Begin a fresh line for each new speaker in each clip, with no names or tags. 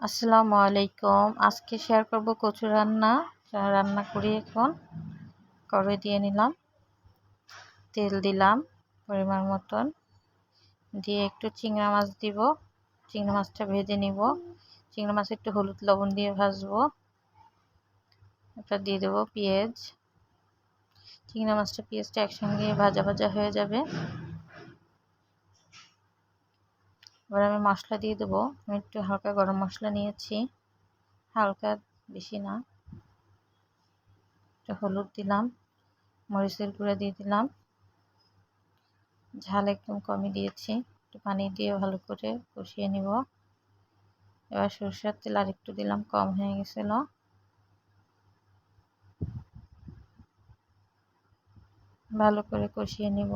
আসসালামু আলাইকুম। আজকে শেয়ার করব কচু রান্না। রান্না করি এখন। করে দিয়ে নিলাম। তেল দিলাম পরিমাণ মতন। দিয়ে একটু চিংড়া মাছ দিব। চিংড়া মাছটা ভেজে নিব। চিংড়া মাছ একটু হলুদ লবণ দিয়ে ভাজবো। এটা দিয়ে দেবো পেঁয়াজ। চিংড়া মাছটা পেঁয়াজটা একসঙ্গে ভাজা ভাজা হয়ে যাবে। এবার আমি মশলা দিয়ে দেবো। আমি একটু হালকা গরম মশলা নিয়েছি। হালকা বেশি না। একটু হলুদ দিলাম, মরিচের গুঁড়া দিয়ে দিলাম। ঝাল একদম কমই দিয়েছি। একটু পানি দিয়ে ভালো করে কষিয়ে নিব। এবার সরষের তেল আর একটু দিলাম, কম হয়ে গেছিল। ভালো করে কষিয়ে নিব।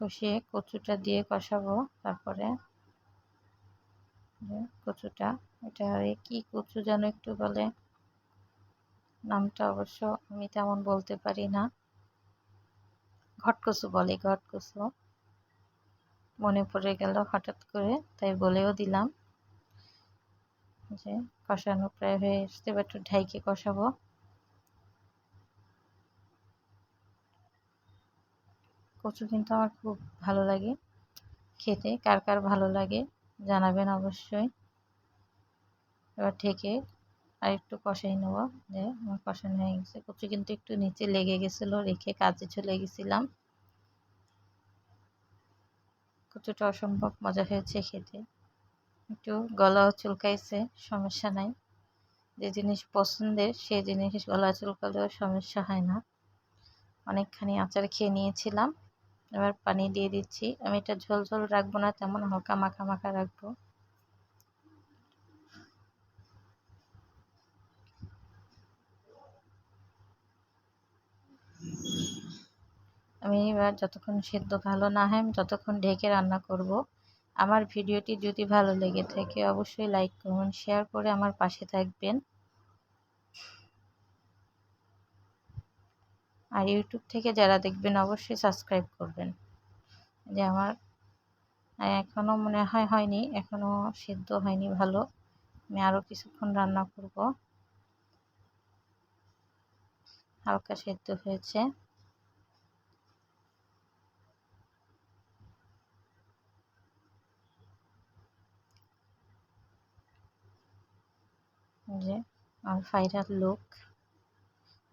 কষিয়ে কচুটা দিয়ে কষাবো, তারপরে কচুটা, এটা কি কচু যেন একটু বলে, নামটা অবশ্য আমি তেমন বলতে পারি না। ঘটকচু বলে, ঘটকচু। মনে পড়ে গেল হঠাৎ করে, তাই বলেও দিলাম যে কষানো প্রায় হয়ে আসতে এবার একটু ঢাইকে কষাবো। কচু কিন্তু আমার খুব ভালো লাগে খেতে। কার কার ভালো লাগে জানাবেন অবশ্যই। এবার ঠেকে আর একটু কষাই নেব। যে আমার কষানো হয়ে গেছে। কচু কিন্তু একটু নিচে লেগে গেছিল, রেখে কাজে চলে গেছিলাম। কচুটা অসম্ভব মজা হয়েছে খেতে। একটু গলাও চুলকাইছে, সমস্যা নাই। যে জিনিস পছন্দের, সে জিনিস গলা চুলকালেও সমস্যা হয় না। অনেকখানি আচার খেয়ে নিয়েছিলাম। এবার পানি দিয়ে দিচ্ছি। আমি এটা ঝোল ঝোল রাখব না, তেমন হালকা মাখা মাখা রাখব। আমি এবার যতক্ষণ সেদ্ধ ভালো না হয়, আমি ততক্ষণ ঢেকে রান্না করব। আমার ভিডিওটি যদি ভালো লেগে থাকে, অবশ্যই লাইক করুন শেয়ার করে আমার পাশে থাকবেন। আর ইউটিউব থেকে যারা দেখবেন অবশ্যই সাবস্ক্রাইব করবেন। যে আমার এখনও মনে হয় হয়নি এখনও সিদ্ধ হয়নি, ভালো। আমি আরও কিছুক্ষণ রান্না করব। হালকা সেদ্ধ হয়েছে। যে আমার ফাইনাল লুক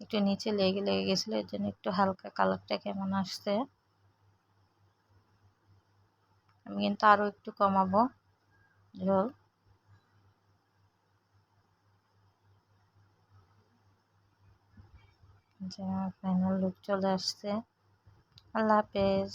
একটু নিচে লেগে লেগে গেছিল, এর জন্য একটু হালকা কালারটা কেমন আসছে? আমি কিন্তু আরও একটু কমাবো ঝোল যে ফাইনাল লুক চলে আসছে। আল্লাহ হাফেজ।